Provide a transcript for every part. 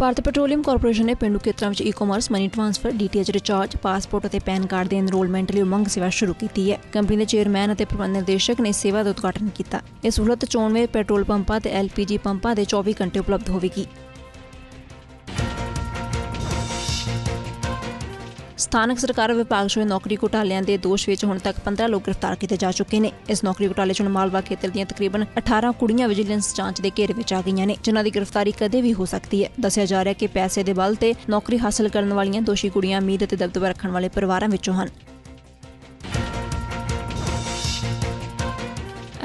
Bharat petroleum corporation ਨੇ ਪਿੰਡੂ ਖੇਤਰਾਂ ਵਿੱਚ e-commerce money transfer DTH recharge passport ਅਤੇ ਪੈਨ ਕਾਰਡ ਦੇ ਐਨਰੋਲਮੈਂਟ ਲਈ ਉਮੰਗ ਸੇਵਾ ਸ਼ੁਰੂ ਕੀਤੀ ਹੈ। ਕੰਪਨੀ ਦੇ ਚੇਅਰਮੈਨ ਅਤੇ ਪ੍ਰਬੰਧ ਨਿਰਦੇਸ਼ਕ ਨੇ ਇਸ ਸੇਵਾ ਦਾ ਉਦਘਾਟਨ ਕੀਤਾ। ਇਹ ਸਹੂਲਤ ਚੋਣਵੇਂ ਪੈਟਰੋਲ ਪੰਪਾਂ ਤੇ ਐਲਪੀਜੀ ਪੰਪਾਂ ਦੇ 24 ਘੰਟੇ ਉਪਲਬਧ ਹੋਵੇਗੀ। ਸਥਾਨਕ ਸਰਕਾਰ ਵਿਭਾਗ 'ਚ ਨੌਕਰੀ ਘੁਟਾਲਿਆਂ ਦੇ ਦੋਸ਼ ਵਿੱਚ ਹੁਣ ਤੱਕ 15 ਲੋਕ ਗ੍ਰਿਫਤਾਰ ਕੀਤੇ ਜਾ ਚੁੱਕੇ ਨੇ। ਇਸ ਨੌਕਰੀ ਘੁਟਾਲੇ 'ਚ ਹੁਣ ਮਾਲਵਾ ਖੇਤਰ ਦੀਆਂ ਤਕਰੀਬਨ 18 ਕੁੜੀਆਂ ਵਿਜੀਲੈਂਸ ਜਾਂਚ ਦੇ ਘੇਰੇ ਵਿੱਚ ਆ ਗਈਆਂ ਨੇ, ਜਿਨ੍ਹਾਂ ਦੀ ਗ੍ਰਿਫਤਾਰੀ ਕਦੇ ਵੀ ਹੋ ਸਕਦੀ ਹੈ। ਦੱਸਿਆ ਜਾ ਰਿਹਾ ਹੈ ਕਿ ਪੈਸੇ ਦੇ ਬਲ ਤੇ ਨੌਕਰੀ ਹਾਸਲ ਕਰਨ ਵਾਲੀਆਂ ਦੋਸ਼ੀ ਕੁੜੀਆਂ ਉਮੀਦ ਅਤੇ ਦਬਦਬਾ ਰੱਖਣ ਵਾਲੇ ਪਰਿਵਾਰਾਂ ਵਿੱਚੋਂ ਹਨ।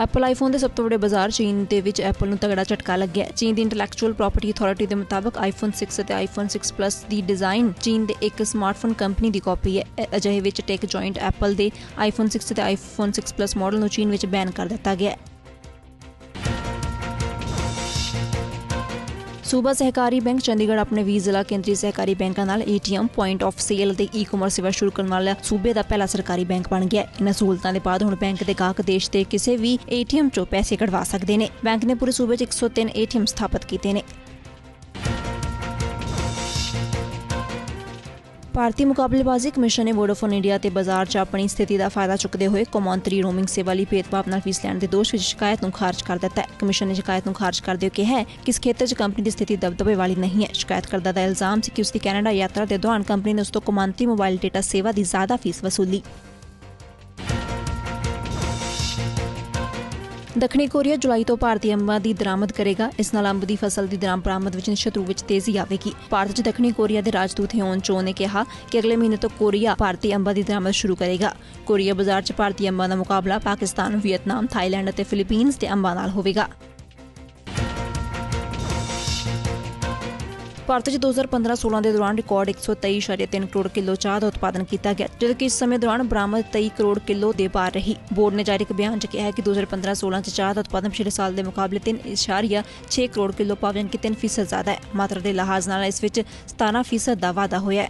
ਐਪਲ ਆਈਫੋਨ ਦੇ ਸਭ ਤੋਂ ਵੱਡੇ ਬਾਜ਼ਾਰ ਚੀਨ ਦੇ ਵਿੱਚ ਐਪਲ ਨੂੰ ਤਗੜਾ ਝਟਕਾ ਲੱਗਿਆ ਚੀਨ ਦੀ ਇੰਟੈਲੈਕਚੁਅਲ ਪ੍ਰਾਪਰਟੀ ਅਥਾਰਟੀ ਦੇ ਮੁਤਾਬਕ ਆਈਫੋਨ 6 ਅਤੇ ਆਈਫੋਨ 6 ਪਲੱਸ ਦੀ ਡਿਜ਼ਾਈਨ ਚੀਨ ਦੇ ਇੱਕ ਸਮਾਰਟਫੋਨ ਕੰਪਨੀ ਦੀ ਕਾਪੀ ਹੈ। ਅਜਿਹੇ ਵਿੱਚ ਟੈਕ ਜੁਆਇੰਟ ਐਪਲ ਦੇ ਆਈਫੋਨ 6 ਅਤੇ ਆਈਫੋਨ 6 ਪਲੱਸ ਮਾਡਲ ਨੂੰ ਚੀਨ ਵਿੱਚ ਬੈਨ ਕਰ ਦਿੱਤਾ ਗਿਆ ਹੈ। ਸੂਬਾ ਸਹਿਕਾਰੀ ਬੈਂਕ ਚੰਡੀਗੜ੍ਹ ਆਪਣੇ 20 ਜ਼ਿਲ੍ਹਾ ਕੇਂਦਰੀ ਸਹਿਕਾਰੀ ਬੈਂਕਾਂ ਨਾਲ ਏਟੀਐਮ, ਪੁਆਇੰਟ ਆਫ ਸੇਲ ਅਤੇ ਈ-ਕਾਮਰਸ ਸੇਵਾ ਸ਼ੁਰੂ ਕਰਨ ਵਾਲਾ ਸੂਬੇ ਦਾ ਪਹਿਲਾ ਸਰਕਾਰੀ ਬੈਂਕ ਬਣ ਗਿਆ। ਇਹਨਾਂ ਸਹੂਲਤਾਂ ਦੇ ਬਾਅਦ ਹੁਣ ਬੈਂਕ ਦੇ ਗਾਹਕ ਦੇਸ਼ ਦੇ ਕਿਸੇ ਵੀ ਏਟੀਐਮ 'ਚੋਂ ਪੈਸੇ ਕਢਵਾ ਸਕਦੇ ਨੇ। ਬੈਂਕ ਨੇ ਪੂਰੇ ਸੂਬੇ 'ਚ 103 ਏਟੀਐਮ ਸਥਾਪਿਤ ਕੀਤੇ ਨੇ। ਭਾਰਤੀ ਮੁਕਾਬਲੇਬਾਜ਼ੀ ਕਮਿਸ਼ਨ ਨੇ ਵੋਡਾਫੋਨ ਇੰਡੀਆ ਤੇ ਬਾਜ਼ਾਰ 'ਚ ਆਪਣੀ ਸਥਿਤੀ ਦਾ ਫਾਇਦਾ ਚੁੱਕਦੇ ਹੋਏ ਕੌਮਾਂਤਰੀ ਰੋਮਿੰਗ ਸੇਵਾ ਲਈ ਭੇਦਭਾਵ ਨਾਲ ਫੀਸ ਲੈਣ ਦੇ ਦੋਸ਼ ਵਿੱਚ ਸ਼ਿਕਾਇਤ ਨੂੰ ਖਾਰਜ ਕਰ ਦਿੱਤਾ ਹੈ। ਕਮਿਸ਼ਨ ਨੇ ਸ਼ਿਕਾਇਤ ਨੂੰ ਖਾਰਜ ਕਰਦੇ ਹੋਏ ਕਿਹਾ ਹੈ ਕਿ ਇਸ ਖੇਤਰ 'ਚ ਕੰਪਨੀ ਦੀ ਸਥਿਤੀ ਦਬਦਬੇ ਵਾਲੀ ਨਹੀਂ ਹੈ। ਸ਼ਿਕਾਇਤ ਕਰਦਾ ਦਾ ਇਲਜ਼ਾਮ ਸੀ ਕਿ ਉਸ ਦੀ ਕੈਨੇਡਾ ਯਾਤਰਾ ਦੇ ਦੌਰਾਨ ਕੰਪਨੀ ਨੇ ਉਸ ਤੋਂ ਕੌਮਾਂਤਰੀ ਮੋਬਾਈਲ ਡੇਟਾ ਸੇਵਾ ਦੀ ਜ਼ਿਆਦਾ ਫੀਸ ਵਸੂਲੀ। ਦੱਖਣੀ ਕੋਰੀਆ ਜੁਲਾਈ ਤੋਂ ਭਾਰਤੀ ਅੰਬਾਂ ਦੀ ਦਰਾਮਦ ਕਰੇਗਾ। ਇਸ ਨਾਲ ਅੰਬ ਦੀ ਫਸਲ ਦੀ ਦਰਾਮ ਬਰਾਮਦ ਵਿੱਚ ਨਿਸ਼ਚਿਤ ਰੂਪ ਵਿੱਚ ਤੇਜ਼ੀ ਆਵੇਗੀ। ਭਾਰਤ 'ਚ ਦੱਖਣੀ ਕੋਰੀਆ ਦੇ ਰਾਜਦੂਤ ਹਿਓਨ ਚੋ ਨੇ ਕਿਹਾ ਕਿ ਅਗਲੇ ਮਹੀਨੇ ਤੋਂ ਕੋਰੀਆ ਭਾਰਤੀ ਅੰਬਾਂ ਦੀ ਦਰਾਮਦ ਸ਼ੁਰੂ ਕਰੇਗਾ। ਕੋਰੀਆ ਬਾਜ਼ਾਰ 'ਚ ਭਾਰਤੀ ਅੰਬਾਂ ਦਾ ਮੁਕਾਬਲਾ ਪਾਕਿਸਤਾਨ, ਵੀਅਤਨਾਮ, ਥਾਈਲੈਂਡ ਅਤੇ ਫਿਲੀਪੀਨਜ਼ ਦੇ ਅੰਬਾਂ ਨਾਲ ਹੋਵੇਗਾ। ਭਾਰਤ 'ਚ 2015-16 ਦੇ ਦੌਰਾਨ ਰਿਕਾਰਡ 123.3 ਕਰੋੜ ਕਿਲੋ ਚਾਹ ਦਾ ਉਤਪਾਦਨ ਕੀਤਾ ਗਿਆ ਜਦੋਂ ਕਿ ਇਸ ਸਮੇਂ ਦੌਰਾਨ ਬਰਾਮਦ 23 ਕਰੋੜ ਕਿਲੋ ਦੇ ਪਾਰ ਰਹੀ। ਬੋਰਡ ਨੇ ਜਾਰੀ ਇੱਕ ਬਿਆਨ 'ਚ ਕਿਹਾ ਹੈ ਕਿ 2015-16 'ਚ ਚਾਹ ਦਾ ਉਤਪਾਦਨ ਪਿਛਲੇ ਸਾਲ ਦੇ ਮੁਕਾਬਲੇ 3.6 ਕਰੋੜ ਕਿਲੋ ਭਾਵੇਂ ਕਿ 3% ਜ਼ਿਆਦਾ ਹੈ। ਮਾਤਰਾ ਦੇ ਲਿਹਾਜ਼ ਨਾਲ ਇਸ ਵਿੱਚ 17% ਦਾ ਵਾਧਾ ਹੋਇਆ ਹੈ।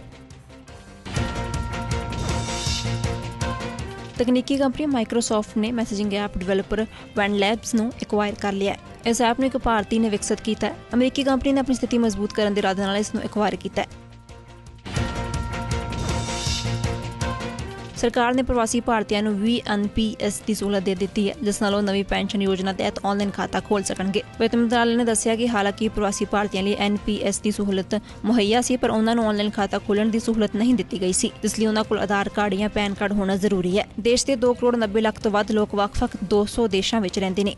ਤਕਨੀਕੀ ਕੰਪਨੀ ਮਾਈਕਰੋਸਾਫਟ ਨੇ messaging app developer Wand Labs ਨੂੰ ਐਕਵਾਇਰ ਕਰ ਲਿਆ ਹੈ। ਇਸ ਐਪ ਨੂੰ ਇੱਕ ਭਾਰਤੀ ਨੇ ਵਿਕਸਿਤ ਕੀਤਾ ਹੈ। ਅਮਰੀਕੀ ਕੰਪਨੀ ਨੇ ਆਪਣੀ ਸਥਿਤੀ ਮਜ਼ਬੂਤ ਕਰਨ ਦੇ ਇਰਾਦੇ ਨਾਲ ਇਸ ਨੂੰ ਐਕਵਾਇਰ ਕੀਤਾ ਹੈ। ਸਰਕਾਰ ਨੇ ਪ੍ਰਵਾਸੀ ਭਾਰਤੀਆਂ ਨੂੰ ਵੀ ਐਨਪੀਐਸ ਦੀ ਸਹੂਲਤ ਦੇ ਦਿੱਤੀ ਹੈ, ਜਿਸ ਨਾਲ ਉਹ ਨਵੀਂ ਪੈਨਸ਼ਨ ਯੋਜਨਾ ਤਹਿਤ ਆਨਲਾਈਨ ਖਾਤਾ ਖੋਲ ਸਕਣਗੇ। ਵਿੱਤ ਮੰਤਰਾਲੇ ਨੇ ਦੱਸਿਆ ਕਿ ਹਾਲਾਂਕਿ ਪ੍ਰਵਾਸੀ ਭਾਰਤੀਆਂ ਲਈ ਐਨਪੀਐਸ ਦੀ ਸਹੂਲਤ ਮੁਹੱਈਆ ਸੀ, ਪਰ ਉਹਨਾਂ ਨੂੰ ਆਨਲਾਈਨ ਖਾਤਾ ਖੋਲਣ ਦੀ ਸਹੂਲਤ ਨਹੀਂ ਦਿੱਤੀ ਗਈ ਸੀ ਇਸ ਲਈ ਉਹਨਾਂ ਕੋਲ ਆਧਾਰ ਕਾਰਡ ਜਾਂ ਪੈਨ ਕਾਰਡ ਹੋਣਾ ਜ਼ਰੂਰੀ ਹੈ। ਦੇਸ਼ ਦੇ 2 ਕਰੋੜ 90 ਲੱਖ ਤੋਂ ਵੱਧ ਲੋਕ ਵੱਖ-ਵੱਖ 200 ਦੇਸ਼ਾਂ ਵਿੱਚ ਰਹਿੰਦੇ ਨੇ।